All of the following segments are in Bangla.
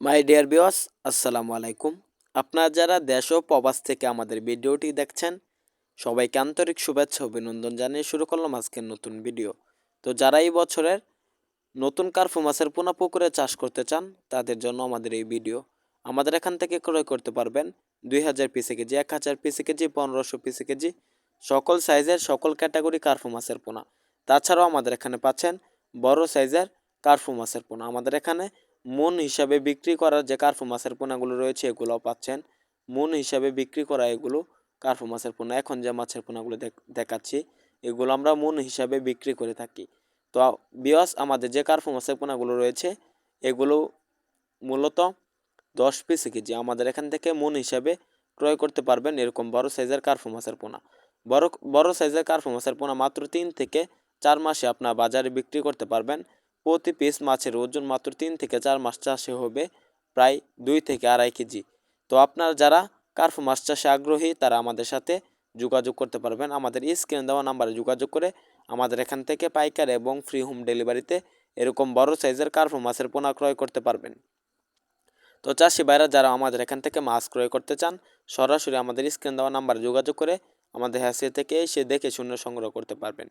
মাই ডিয়ার বিওয়াস আসসালামু আলাইকুম আপনারা যারা দেশ ও প্রবাস থেকে আমাদের ভিডিওটি দেখছেন, সবাইকে আন্তরিক শুভেচ্ছা অভিনন্দন জানিয়ে শুরু করলাম আজকের নতুন ভিডিও। তো যারা এই বছরের নতুন কার্ফু মাছের পোনা পুকুরে চাষ করতে চান, তাদের জন্য আমাদের এই ভিডিও। আমাদের এখান থেকে ক্রয় করতে পারবেন দুই হাজার পিসে কেজি, এক হাজার পিসে কেজি, পনেরোশো পিসে কেজি, সকল সাইজের, সকল ক্যাটাগরি কার্ফু মাছের পোনা। তাছাড়াও আমাদের এখানে পাচ্ছেন বড় সাইজের কার্ফু মাছের পোনা। আমাদের এখানে মন হিসাবে বিক্রি করার যে কার্ফু মাছের পোনাগুলো রয়েছে, এগুলোও পাচ্ছেন। মন হিসাবে বিক্রি করা এগুলো কার্ফু মাছের পোনা। এখন যে মাছের পোনাগুলো দেখাচ্ছি, এগুলো আমরা মন হিসাবে বিক্রি করে থাকি। তো বিয়স আমাদের যে কার্ফু মাছের পোনাগুলো রয়েছে, এগুলো মূলত দশ পিস কেজি। আমাদের এখান থেকে মন হিসাবে ক্রয় করতে পারবেন এরকম বড় সাইজের কার্ফু মাছের পোনা। বড় বড় সাইজের কার্ফু মাছের পোনা মাত্র তিন থেকে চার মাসে আপনার বাজারে বিক্রি করতে পারবেন। প্রতি পিস মাছের ওজন মাত্র তিন থেকে চার মাস চাষে হবে, প্রায় দুই থেকে আড়াই কেজি। তো আপনারা যারা কার্ফু মাছ চাষে আগ্রহী, তারা আমাদের সাথে যোগাযোগ করতে পারবেন। আমাদের স্ক্রিনে দেওয়া নাম্বারে যোগাযোগ করে আমাদের এখান থেকে পাইকার এবং ফ্রি হোম ডেলিভারিতে এরকম বড় সাইজের কার্ফু মাছের পোনা ক্রয় করতে পারবেন। তো চাষি ভাইরা, যারা আমাদের এখান থেকে মাছ ক্রয় করতে চান, সরাসরি আমাদের স্ক্রিন দেওয়া নাম্বারে যোগাযোগ করে আমাদের হ্যাসে থেকে এসে দেখে শূন্য সংগ্রহ করতে পারবেন।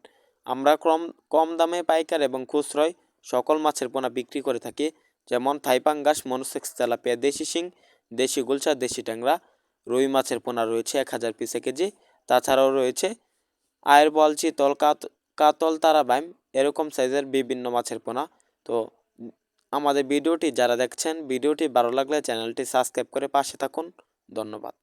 আমরা কম কম দামে পাইকার এবং খুচরোয় সকল মাছের পোনা বিক্রি করে থাকি, যেমন থাইপাঙ্গাস মনোসেক্স, তেলাপিয়া, দেশি শিং, দেশি গুলচা দেশি ট্যাংরা। রুই মাছের পোনা রয়েছে এক হাজার পিসে কেজি। তাছাড়াও রয়েছে আয়ের বল চিতল কাতল তারাবাইম, এরকম সাইজের বিভিন্ন মাছের পোনা। তো আমাদের ভিডিওটি যারা দেখছেন, ভিডিওটি ভালো লাগলে চ্যানেলটি সাবস্ক্রাইব করে পাশে থাকুন। ধন্যবাদ।